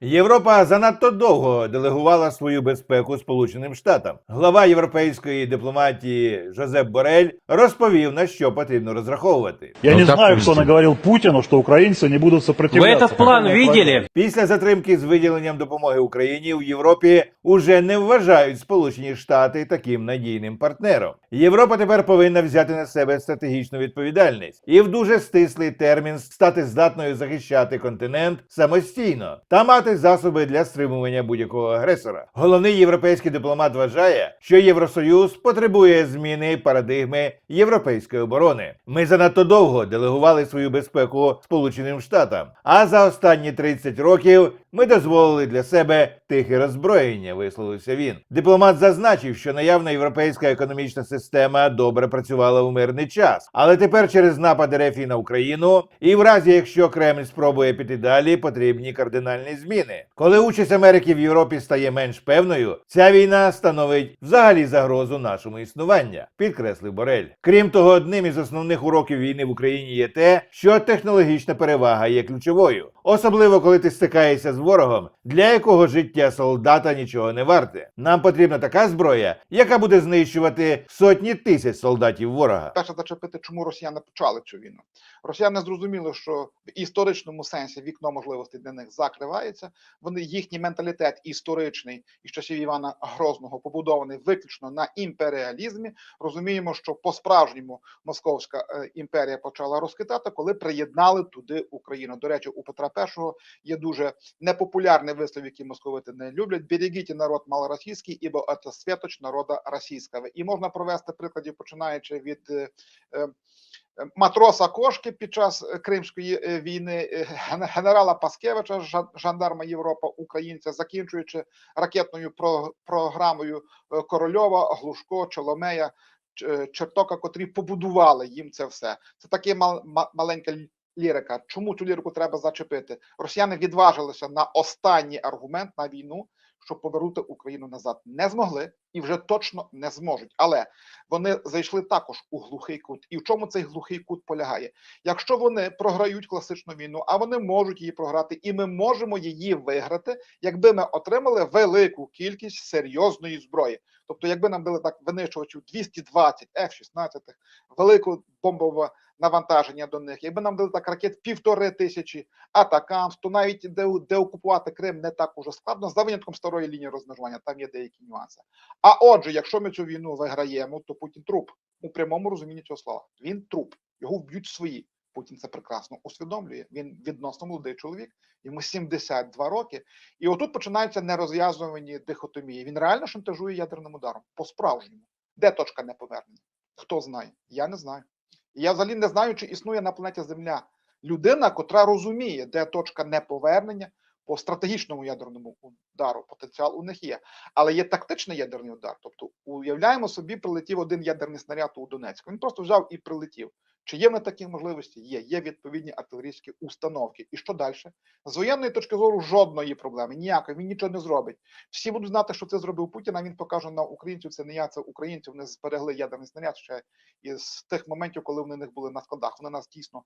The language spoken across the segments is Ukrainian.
Європа занадто довго делегувала свою безпеку Сполученим Штатам. Глава європейської дипломатії Жозеп Борель розповів на що потрібно розраховувати. Я Ну, не знаю, допустим. кто наговорил Путину, что украинцы не будут Вы сопротивляться. этот план Какому видели? Після затримки з виділенням допомоги Україні в Європі уже не вважають Сполучені Штати таким надійним партнером. Європа тепер повинна взяти на себе стратегічну відповідальність і в дуже стислий термін стати здатною захищати континент самостійно та мати засоби для стримування будь-якого агресора. Головний європейський дипломат вважає, що Євросоюз потребує зміни парадигми європейської оборони. Ми занадто довго делегували свою безпеку Сполученим Штатам, а за останні 30 років ми дозволили для себе тихе роззброєння, висловився він. Дипломат зазначив, що наявна європейська економічна система добре працювала у мирний час, але тепер через напад РФ на Україну, і в разі якщо Кремль спробує піти далі, потрібні кардинальні зміни. Коли участь Америки в Європі стає менш певною, ця війна становить взагалі загрозу нашому існування, підкреслив Борель. Крім того, одним із основних уроків війни в Україні є те, що технологічна перевага є ключовою, особливо коли ти стикаєшся з ворогом, для якого життя солдата нічого не варте. Нам потрібна така зброя, яка буде знищувати сотні тисяч солдатів ворога. перше зачепити, чому росіяни почали цю війну. Росіяни зрозуміли, що в історичному сенсі вікно можливостей для них закривається. Вони їхній менталітет історичний із часів Івана Грозного побудований виключно на імперіалізмі. Розуміємо, що по-справжньому Московська е, імперія почала розкитати, коли приєднали туди Україну. До речі, у Петра І є дуже непопулярний вислів, який московити не люблять. Берегіть народ малоросійський, ібо це святоч народа російського. І можна провести прикладів, починаючи від е, е, матроса Кошки під час е, Кримської е, війни, е, генерала Паскевича, жа- жандарма Європа, українця, закінчуючи ракетною про- програмою Корольова, Глушко, Чоломея, Чертока, котрі побудували їм це все. Це таке мал- маленька лірика. Чому цю лірику треба зачепити? Росіяни відважилися на останній аргумент на війну, щоб повернути Україну назад. Не змогли і вже точно не зможуть. Але вони зайшли також у глухий кут. І в чому цей глухий кут полягає? Якщо вони програють класичну війну, а вони можуть її програти, і ми можемо її виграти, якби ми отримали велику кількість серйозної зброї. Тобто, якби нам дали так винищувачів 220 F-16, велику бомбове навантаження до них, якби нам дали так ракет півтори тисячі атакамс, то навіть де, деокупувати Крим не так уже складно, за винятком старої лінії розмежування, там є деякі нюанси. А отже, якщо ми цю війну виграємо, то Путін труп у прямому розумінні цього слова. Він труп, його вб'ють свої. Путін це прекрасно усвідомлює. Він відносно молодий чоловік, йому 72 роки. І отут починаються нерозв'язувані дихотомії. Він реально шантажує ядерним ударом по-справжньому. Де точка неповернення? Хто знає? Я не знаю. Я взагалі не знаю, чи існує на планеті Земля людина, котра розуміє, де точка неповернення по стратегічному ядерному удару. Потенціал у них є. Але є тактичний ядерний удар. Тобто, уявляємо собі, прилетів один ядерний снаряд у Донецьку. Він просто взяв і прилетів. Чи є в них такі можливості? Є. Є відповідні артилерійські установки. І що далі? З воєнної точки зору жодної проблеми, ніякої, він нічого не зробить. Всі будуть знати, що це зробив Путін, а він покаже на українців. Це не я, це українці. Вони зберегли ядерний снаряд ще із тих моментів, коли вони в них були на складах. Вони нас дійсно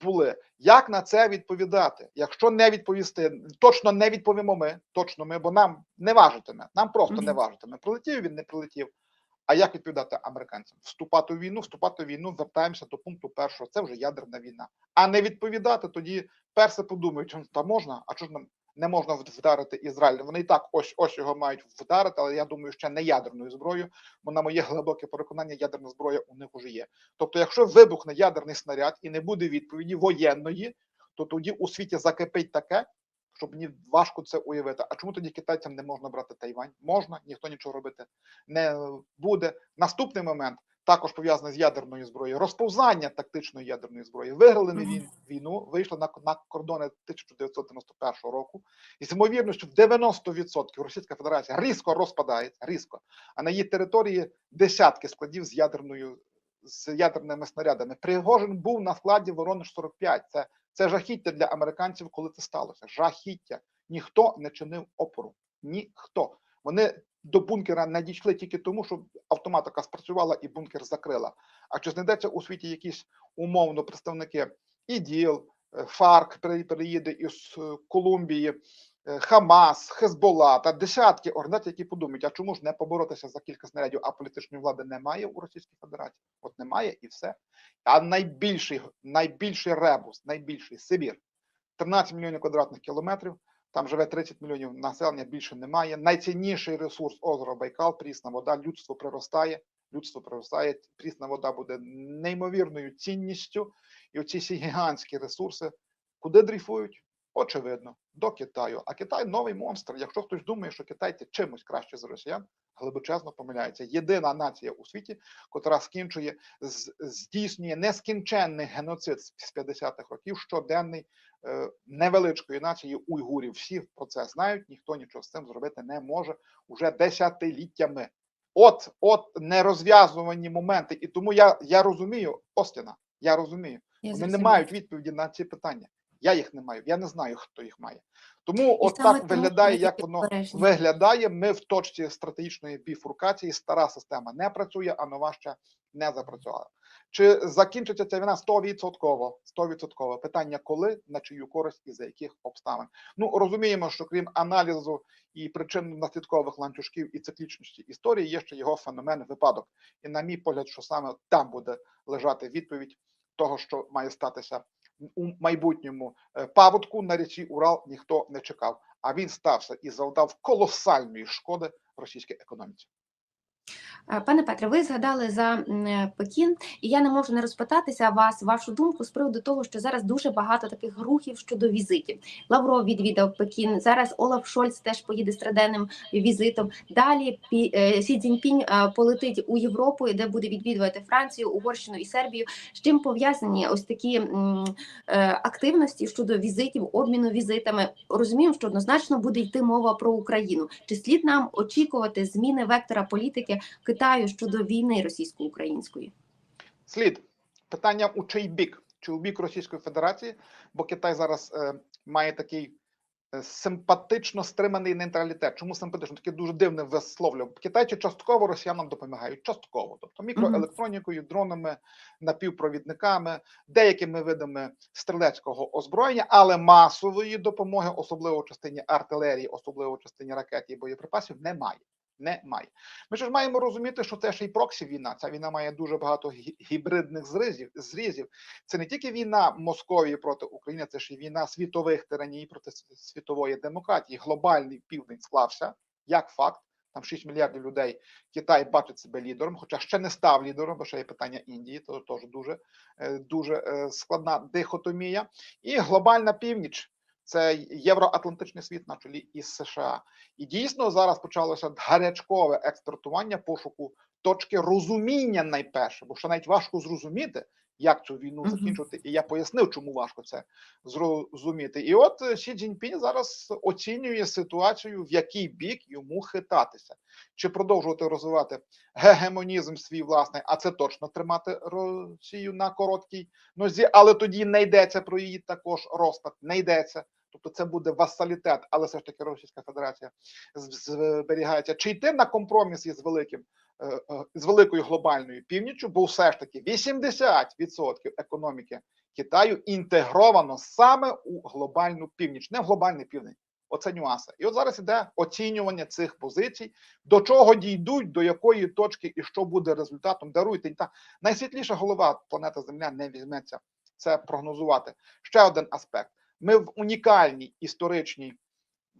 були. Як на це відповідати? Якщо не відповісти, точно не відповімо ми, точно ми, бо нам не важитиме. Нам просто не важитиме. Прилетів він, не прилетів. А як відповідати американцям? Вступати в війну, вступати в війну, вертаємося до пункту першого. Це вже ядерна війна. А не відповідати тоді перси подумають, «М, та можна, а чого ж нам не можна вдарити Ізраїль? Вони і так ось ось його мають вдарити, але я думаю, ще не ядерною зброєю, бо на моє глибоке переконання, ядерна зброя у них уже є. Тобто, якщо вибухне ядерний снаряд і не буде відповіді воєнної, то тоді у світі закипить таке, щоб мені важко це уявити. А чому тоді китайцям не можна брати Тайвань? Можна, ніхто нічого робити не буде. Наступний момент також пов'язаний з ядерною зброєю. Розповзання тактичної ядерної зброї. Виграли ми він, війну, вийшли на, на кордони 1991 року. І з ймовірністю в 90% Російська Федерація різко розпадається, різко. А на її території десятки складів з ядерною з ядерними снарядами. Пригожин був на складі Воронеж 45. Це, це жахіття для американців, коли це сталося. Жахіття. Ніхто не чинив опору. Ніхто. Вони до бункера не дійшли тільки тому, що автоматика спрацювала і бункер закрила. А чи знайдеться у світі якісь умовно представники ІДІЛ, е, ФАРК переїде із е, Колумбії, Хамас, Хезбола та десятки організацій, які подумають, а чому ж не поборотися за кілька снарядів, а політичної влади немає у Російській Федерації? От немає і все. А найбільший, найбільший ребус, найбільший Сибір, 13 мільйонів квадратних кілометрів. Там живе 30 мільйонів населення, більше немає. Найцінніший ресурс озеро Байкал, прісна вода, людство приростає. Людство приростає, прісна вода буде неймовірною цінністю. І оці всі гігантські ресурси, куди дрейфують? Очевидно, до Китаю. А Китай новий монстр. Якщо хтось думає, що китайці чимось краще за росіян, глибочезно помиляється. Єдина нація у світі, котра скінчує, здійснює нескінченний геноцид з 50-х років, щоденний е, невеличкої нації уйгурів. Всі про це знають, ніхто нічого з цим зробити не може уже десятиліттями. От, от нерозв'язувані моменти. І тому я, я розумію Остіна. Я розумію. Я Вони не мають відповіді на ці питання. Я їх не маю. Я не знаю, хто їх має. Тому от так виглядає, як воно виглядає. Ми в точці стратегічної біфуркації. Стара система не працює, а нова ще не запрацювала. Чи закінчиться ця війна 100%? 100%. Питання коли, на чию користь і за яких обставин. Ну розуміємо, що крім аналізу і причин наслідкових ланцюжків і циклічності історії, є ще його феномен випадок. І на мій погляд, що саме там буде лежати відповідь того, що має статися у майбутньому Е, паводку на річці Урал ніхто не чекав. А він стався і завдав колосальної шкоди російській економіці. Е, Пане Петре, ви згадали за е, Пекін, і я не можу не розпитатися вас, вашу думку з приводу того, що зараз дуже багато таких рухів щодо візитів. Лавров відвідав Пекін. Зараз Олаф Шольц теж поїде з триденним візитом. Далі е, Сі Цзіньпінь полетить у Європу, де буде відвідувати Францію, Угорщину і Сербію. З чим пов'язані ось такі активності щодо візитів, обміну візитами? Розуміємо, що однозначно буде йти мова про Україну. Чи слід нам очікувати зміни вектора політики Китаю щодо війни російсько-української? Слід питання у чий бік? Чи у бік Російської Федерації? Бо Китай зараз е, має такий е, симпатично стриманий нейтралітет. Чому симпатично? Таке дуже дивне висловлювання. Китайці частково росіянам допомагають. Частково, тобто мікроелектронікою, дронами, напівпровідниками, деякими видами стрілецького озброєння, але масової допомоги, особливо в частині артилерії, особливо в частині ракет і боєприпасів, немає. Немає. Ми ж маємо розуміти, що це ще й проксі війна. Ця війна має дуже багато гібридних зрізів. зрізів. Це не тільки війна Московії проти України, це ще й війна світових тираній проти світової демократії. Глобальний південь склався як факт. Там 6 мільярдів людей. Китай бачить себе лідером, хоча ще не став лідером, бо ще є питання Індії, то теж дуже, е, дуже е, складна дихотомія. І глобальна північ це євроатлантичний світ на чолі із США. І дійсно зараз почалося гарячкове експертування пошуку точки розуміння найперше, бо що навіть важко зрозуміти, як цю війну закінчувати. І я пояснив, чому важко це зрозуміти. І от е, Сі Цзіньпінь зараз оцінює ситуацію, в який бік йому хитатися, чи продовжувати розвивати гегемонізм свій власний, а це точно тримати Росію на короткій нозі, але тоді не йдеться про її також розпад, не йдеться. Тобто це буде васалітет, але все ж таки Російська Федерація зберігається. Чи йти на компроміс із великим е, е, з великою глобальною північчю, бо все ж таки 80% економіки Китаю інтегровано саме у глобальну північ, не в глобальний південь. Оце нюанси. І от зараз іде оцінювання цих позицій, до чого дійдуть, до якої точки і що буде результатом. Даруйте та найсвітліша голова планети Земля не візьметься це прогнозувати. Ще один аспект: ми в унікальній історичній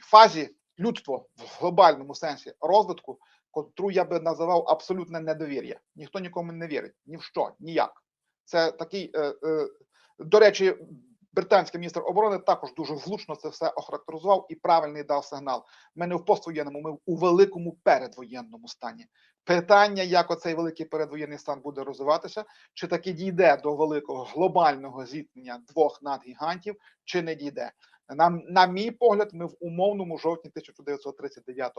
фазі людство в глобальному сенсі розвитку, котру я би називав абсолютне недовір'я. Ніхто нікому не вірить, ні в що, ніяк. Це такий, е, е, до речі, британський міністр оборони також дуже влучно це все охарактеризував і правильний дав сигнал. Ми не в поствоєнному, ми у великому передвоєнному стані. Питання, як оцей великий передвоєнний стан буде розвиватися, чи таки дійде до великого глобального зіткнення двох надгігантів, чи не дійде. На, на мій погляд, ми в умовному жовтні 1939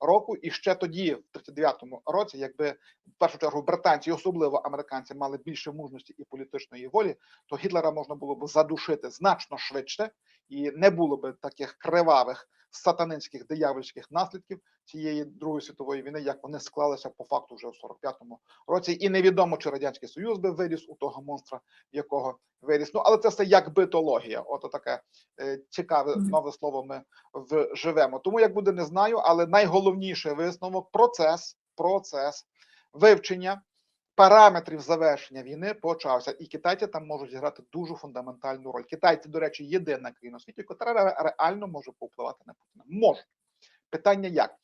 року, і ще тоді, в 39-му році, якби в першу чергу британці, особливо американці, мали більше мужності і політичної волі, то Гітлера можна було б задушити значно швидше, і не було б таких кривавих сатанинських диявольських наслідків цієї Другої світової війни, як вони склалися по факту вже в 45-му році, і невідомо чи радянський союз би виріс у того монстра, якого виріс. Ну але це все як битологія. Ото таке е, цікаве нове слово. Ми вживемо. Тому як буде, не знаю, але найголовніший висновок процес, процес вивчення параметрів завершення війни почався, і китайці там можуть зіграти дуже фундаментальну роль. Китайці, до речі, єдина країна у світі, яка реально може повпливати на Путіна. Можуть. Питання як?